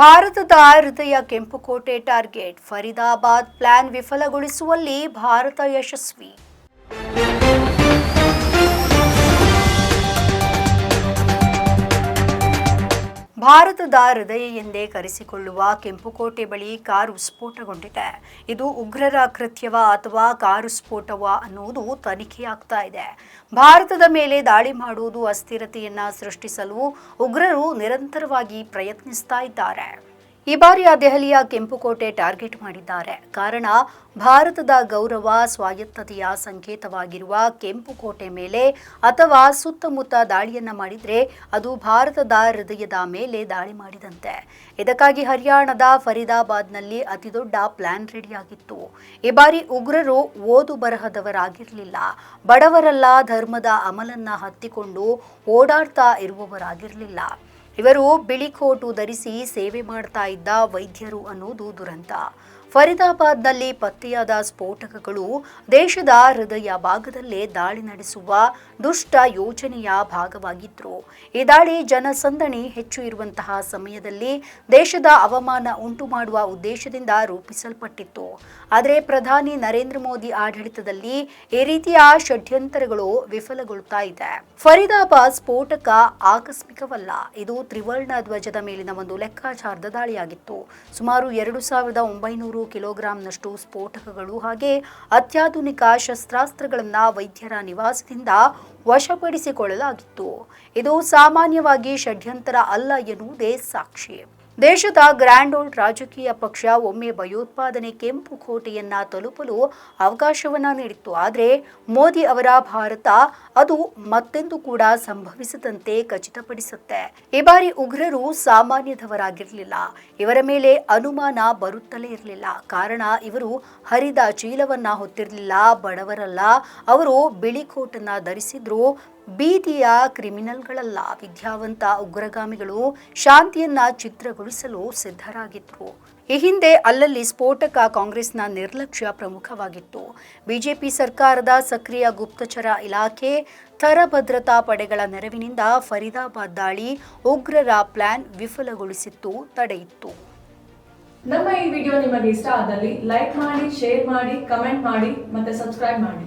ಭಾರತದ ಹೃದಯ ಕೆಂಪುಕೋಟೆ ಟಾರ್ಗೆಟ್ ಫರೀದಾಬಾದ್ ಪ್ಲಾನ್ ವಿಫಲಗೊಳಿಸುವಲ್ಲಿ ಭಾರತ ಯಶಸ್ವಿ. ಭಾರತದ ಹೃದಯ ಎಂದೇ ಕರೆಸಿಕೊಳ್ಳುವ ಕೆಂಪುಕೋಟೆ ಬಳಿ ಕಾರು ಸ್ಫೋಟಗೊಂಡಿದೆ. ಇದು ಉಗ್ರರ ಕೃತ್ಯವ ಅಥವಾ ಕಾರು ಸ್ಫೋಟವ ಅನ್ನುವುದು ತನಿಖೆಯಾಗ್ತಾ ಇದೆ. ಭಾರತದ ಮೇಲೆ ದಾಳಿ ಮಾಡುವುದು ಅಸ್ಥಿರತೆಯನ್ನ ಸೃಷ್ಟಿಸಲು ಉಗ್ರರು ನಿರಂತರವಾಗಿ ಪ್ರಯತ್ನಿಸ್ತಾ ಇದ್ದಾರೆ. ಈ ಬಾರಿಯ ದೆಹಲಿಯ ಕೆಂಪುಕೋಟೆ ಟಾರ್ಗೆಟ್ ಮಾಡಿದ್ದಾರೆ. ಕಾರಣ, ಭಾರತದ ಗೌರವ, ಸ್ವಾಯತ್ತತೆಯ ಸಂಕೇತವಾಗಿರುವ ಕೆಂಪುಕೋಟೆ ಮೇಲೆ ಅಥವಾ ಸುತ್ತಮುತ್ತ ದಾಳಿಯನ್ನ ಮಾಡಿದ್ರೆ ಅದು ಭಾರತದ ಹೃದಯದ ಮೇಲೆ ದಾಳಿ ಮಾಡಿದಂತೆ. ಇದಕ್ಕಾಗಿ ಹರಿಯಾಣದ ಫರೀದಾಬಾದ್ನಲ್ಲಿ ಅತಿದೊಡ್ಡ ಪ್ಲಾನ್ ರೆಡಿಯಾಗಿತ್ತು. ಈ ಬಾರಿ ಉಗ್ರರು ಓದು ಬರಹದವರಾಗಿರಲಿಲ್ಲ. ಬಡವರಲ್ಲ ಧರ್ಮದ ಅಮಲನ್ನ ಹತ್ತಿಕೊಂಡು ಓಡಾಡ್ತಾ ಇರುವವರಾಗಿರಲಿಲ್ಲ. ಇವರು ಬಿಳಿ ಕೋಟು ಧರಿಸಿ ಸೇವೆ ಮಾಡ್ತಾ ಇದ್ದ ವೈದ್ಯರು ಅನ್ನೋದು ದುರಂತ. ಫರೀದಾಬಾದ್ನಲ್ಲಿ ಪತ್ತೆಯಾದ ಸ್ಫೋಟಕಗಳು ದೇಶದ ಹೃದಯ ಭಾಗದಲ್ಲೇ ದಾಳಿ ನಡೆಸುವ ದುಷ್ಟ ಯೋಜನೆಯ ಭಾಗವಾಗಿದ್ರು. ಈ ದಾಳಿ ಜನಸಂದಣಿ ಹೆಚ್ಚು ಇರುವಂತಹ ಸಮಯದಲ್ಲಿ ದೇಶದ ಅವಮಾನ ಉಂಟು ಮಾಡುವ ಉದ್ದೇಶದಿಂದ ರೂಪಿಸಲ್ಪಟ್ಟಿತ್ತು. ಆದರೆ ಪ್ರಧಾನಿ ನರೇಂದ್ರ ಮೋದಿ ಆಡಳಿತದಲ್ಲಿ ಈ ರೀತಿಯ ಷಡ್ಯಂತರಗಳು ವಿಫಲಗೊಳ್ತಾ ಇದೆ. ಫರೀದಾಬಾದ್ ಸ್ಫೋಟಕ ಆಕಸ್ಮಿಕವಲ್ಲ, ಇದು ತ್ರಿವರ್ಣ ಧ್ವಜದ ಮೇಲಿನ ಒಂದು ಲೆಕ್ಕಾಚಾರದ ದಾಳಿಯಾಗಿತ್ತು. ಸುಮಾರು ಎರಡು ಸಾವಿರದ ಒಂಬೈನೂರು ಕಿಲೋಗ್ರಾಂನಷ್ಟು ಸ್ಫೋಟಕಗಳು ಹಾಗೆ ಅತ್ಯಾಧುನಿಕ ಶಸ್ತ್ರಾಸ್ತ್ರಗಳನ್ನ ವೈದ್ಯರ ನಿವಾಸದಿಂದ ವಶಪಡಿಸಿಕೊಳ್ಳಲಾಗಿತ್ತು. ಇದು ಸಾಮಾನ್ಯವಾಗಿ ಷಡ್ಯಂತರ ಅಲ್ಲ ಎನ್ನುವುದೇ ಸಾಕ್ಷಿ. ದೇಶದ ಗ್ರ್ಯಾಂಡ್ ಓಲ್ಡ್ ರಾಜಕೀಯ ಪಕ್ಷ ಒಮ್ಮೆ ಭಯೋತ್ಪಾದನೆ ಕೆಂಪು ಕೋಟೆಯನ್ನ ತಲುಪಲು ಅವಕಾಶವನ್ನ ನೀಡಿತ್ತು. ಆದರೆ ಮೋದಿ ಅವರ ಭಾರತ ಅದು ಮತ್ತೆಂದು ಕೂಡ ಸಂಭವಿಸದಂತೆ ಖಚಿತಪಡಿಸುತ್ತೆ. ಈ ಬಾರಿ ಉಗ್ರರು ಸಾಮಾನ್ಯದವರಾಗಿರಲಿಲ್ಲ. ಇವರ ಮೇಲೆ ಅನುಮಾನ ಬರುತ್ತಲೇ ಇರಲಿಲ್ಲ. ಕಾರಣ ಇವರು ಹರಿದ ಚೀಲವನ್ನ ಹೊತ್ತಿರಲಿಲ್ಲ, ಬಡವರಲ್ಲ. ಅವರು ಬಿಳಿ ಕೋಟನ್ನ ಧರಿಸಿದ್ರು ಬೀದಿಯ ಕ್ರಿಮಿನಲ್ಗಳಲ್ಲ ವಿದ್ಯಾವಂತ ಉಗ್ರಗಾಮಿಗಳು ಶಾಂತಿಯನ್ನ ಚಿತ್ರಗೊಳಿಸಲು ಸಿದ್ಧರಾಗಿದ್ರು. ಈ ಹಿಂದೆ ಅಲ್ಲಲ್ಲಿ ಸ್ಫೋಟಕ ಕಾಂಗ್ರೆಸ್ನ ನಿರ್ಲಕ್ಷ್ಯ ಪ್ರಮುಖವಾಗಿತ್ತು. ಬಿಜೆಪಿ ಸರ್ಕಾರದ ಸಕ್ರಿಯ ಗುಪ್ತಚರ ಇಲಾಖೆ ಥರ ಭದ್ರತಾ ಪಡೆಗಳ ನೆರವಿನಿಂದ ಫರೀದಾಬಾದ್ ದಾಳಿ ಉಗ್ರರ ಪ್ಲಾನ್ ವಿಫಲಗೊಳಿಸಿತ್ತು ತಡೆಯಿತ್ತು ನಮ್ಮ ಈ ವಿಡಿಯೋ ನಿಮಗೆ ಇಷ್ಟ ಆದಲ್ಲಿ ಲೈಕ್ ಮಾಡಿ, ಶೇರ್ ಮಾಡಿ, ಕಮೆಂಟ್ ಮಾಡಿ ಮತ್ತೆ ಸಬ್ಸ್ಕ್ರೈಬ್ ಮಾಡಿ.